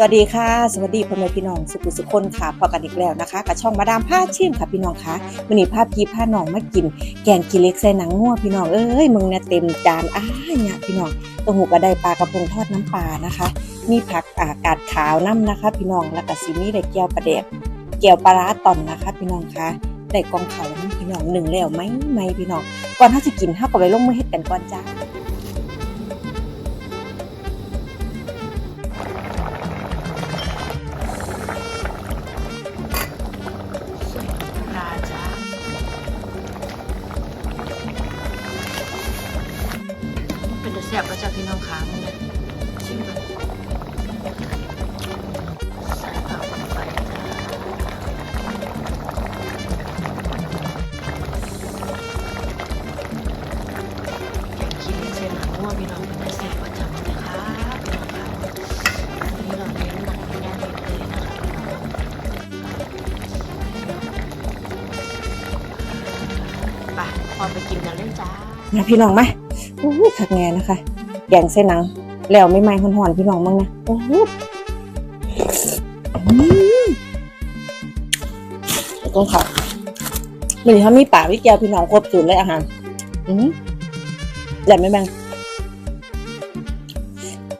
สวัสดีค่ะ สวัสดีพ่อแม่พี่น้องสุขุสุคนค่ะพอกันอีกแล้วนะคะกับช่องมาดามผ้าชิมค่ะพี่น้องคะวันนี้ภาพพีผ้าน้องมากิน แกงขี้เล็กใส่หนังงัวพี่น้องเอ้ยมึงเนี่ยเต็มจานอ้าเนี่ยพี่น้องตัวหูกระไดปลากระพงทอดน้ำปลานะคะ มีผักอากาดขาวน้ำนะคะ พี่น้องแล้วก็ซีนี่ได้แก้วปลาแดกแก้วปลาร้าต่อนนะคะ พี่น้องคะได้กองเขาพี่น้องหนึ่งแล้วไหมไหมพี่น้องก่อนถ้าจะกินถ้าก็ไปลงมือเฮ็ดกันก่อนจ้า เป็นเสียบแล้วจ้ะพี่น้องขามึงเนี่ยชิมกันใส่ผักลงไปจ้าแกงขี้เหล็กเส้นหนังวัวพี่น้องเป็นเสียบประจำนะคะพี่น้องคะอันนี้เราเน้นหนังแน่นเลยนะคะพี่น้องไปพอไปกินกันเลยจ้ามาพี่น้องมาโอ้ยขักแงนะคะแกงเส้นหนัง แล้วไม่ไหม้หอนๆพี่น้องมั้งนะโอ้โหอืมแล้วก็ค่ะมันนี้เขามีป่าวิแก้วพี่น้องครบสูตรเลยอาหารอืมแหลมไม่แบง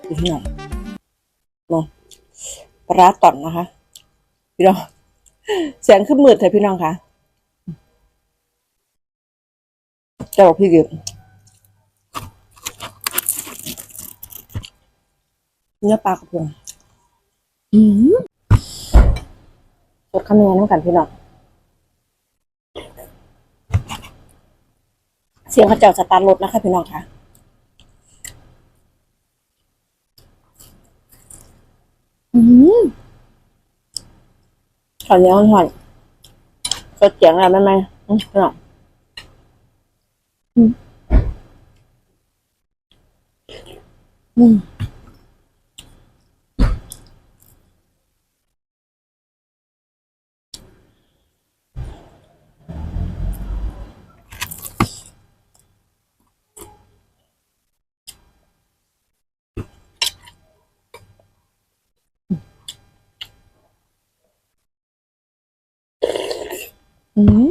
ดูพี่น้องลองปลาต่อนนะคะ พี่น้องเสียงขึ้นมืดเลยพี่น้องค่ะจะบอกพี่กิบ เนื้อปลากระพงอืมสดขมิ้นน้ำกันพี่น้องเสียงเขาเจ้าสตาร์ทรถนะคะพี่น้องค่ะอืมขอเนี้ยหอนสดเสียงอะไรไหมไหมอืมพี่น้องอืมอืม อืม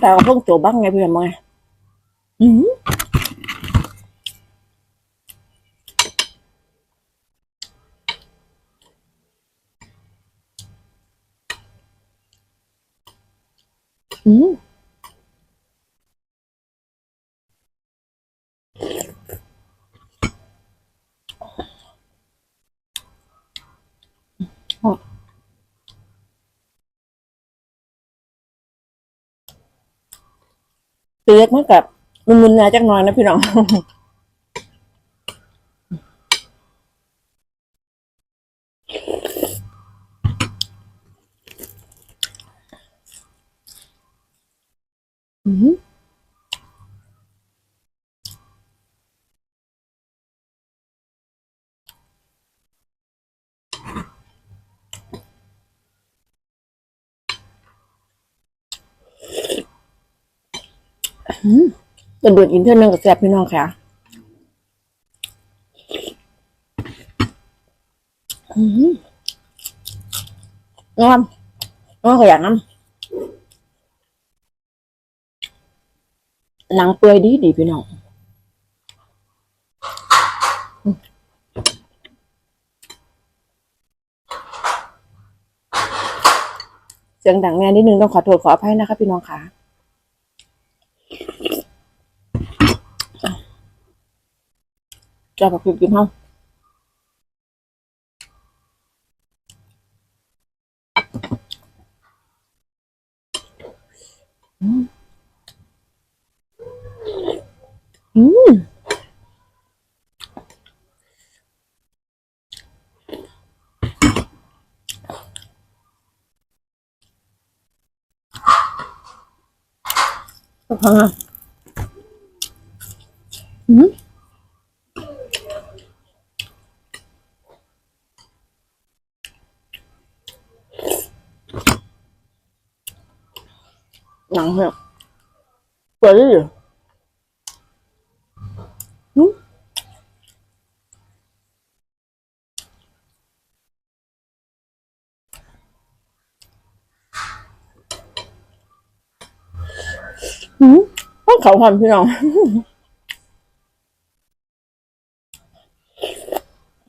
แต่ก็เพิ่งตัวบ้างไง เพื่อนมั้งไงมอืมเปียกมันกับมันๆนะจักหน่อยนะพี่น้องอืม เดือดอินเทอร์เน็ตกับแซ่บพี่น้องค่ะอืมงอนงอนขยันน้ำหนังเปื่อยดีดีพี่น้องเสียงดังแน่นิดนึงต้องขอโทษขออภัยนะคะพี่น้องค่ะ จะแบบ Thật hơn không? Ừ. Nặng không? Quỷ gì? Ừ. อยู่อืมอืมต้องเขาหอมพี่น้อง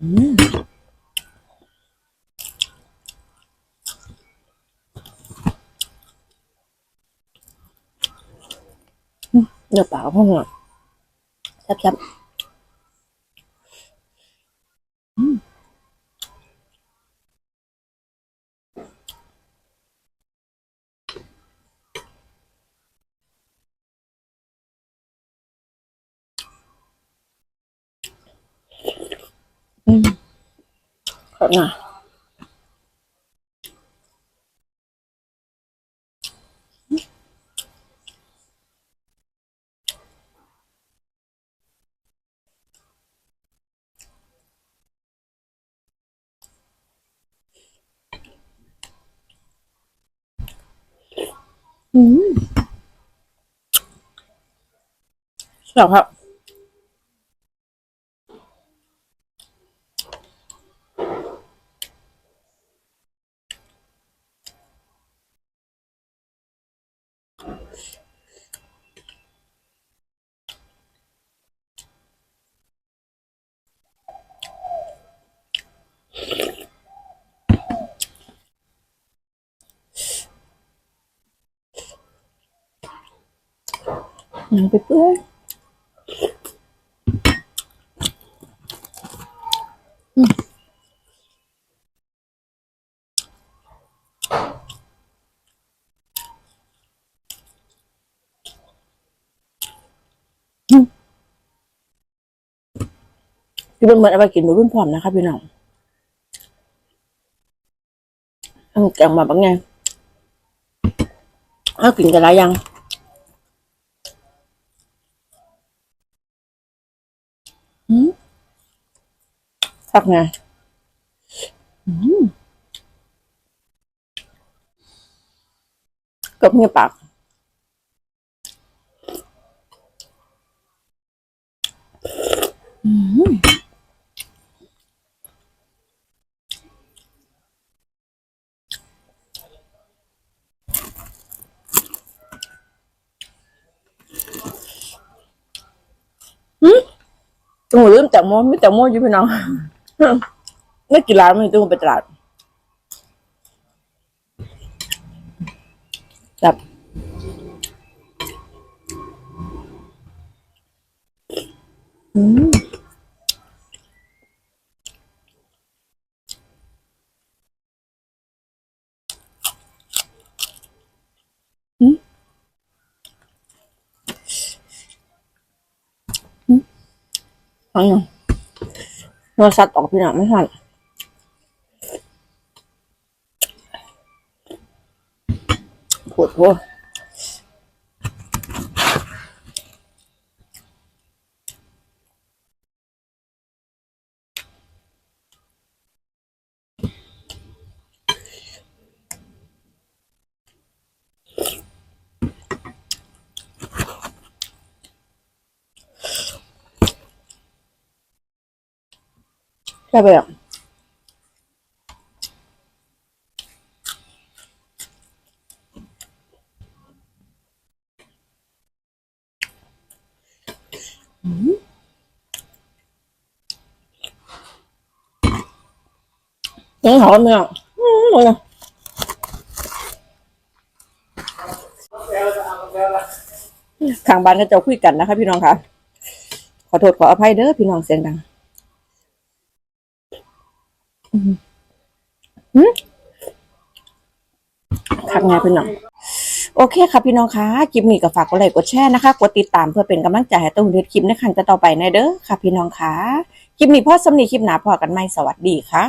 อืมเนื้อปลาพวกนี้แซ่บๆ ขอบหน่อยอืมชอบครับ หนังไปเปื่อยพี่เบิ้ลเหมือนเอาไปกินหมูรุ่นพร้อมนะคะพี่น้องเอาแกงมาบ้างไงเอากินกันหลายอยัง อืม ทักไงอืมกับเงียบปากอืม ไม่กี่ร้านไม่ตู้ไปตลาดแบบอืมอืมอืมฟังห นอนสัตว์ออกพี่หนักไม่ทันปวดหัว แค่ไปอะยังหอมเนี่ยอืมเลยทางบ้านก็จะคุยกันนะคะ พี่น้องคะขอโทษขออภัยเด้อพี่น้องเสียงดัง คักไงพี่น้อง โอเคค่ะพี่น้องคะคลิปนี้ก็ฝากกดไลค์กดแชร์นะคะ กดติดตามเพื่อเป็นกำลังใจให้ตุ้งเฮ็ดคลิปในครั้งต่อไปในเด้อค่ะ พี่น้องคะคลิปนี้พอสำนีคลิปหนาพอกันไหมสวัสดีค่ะ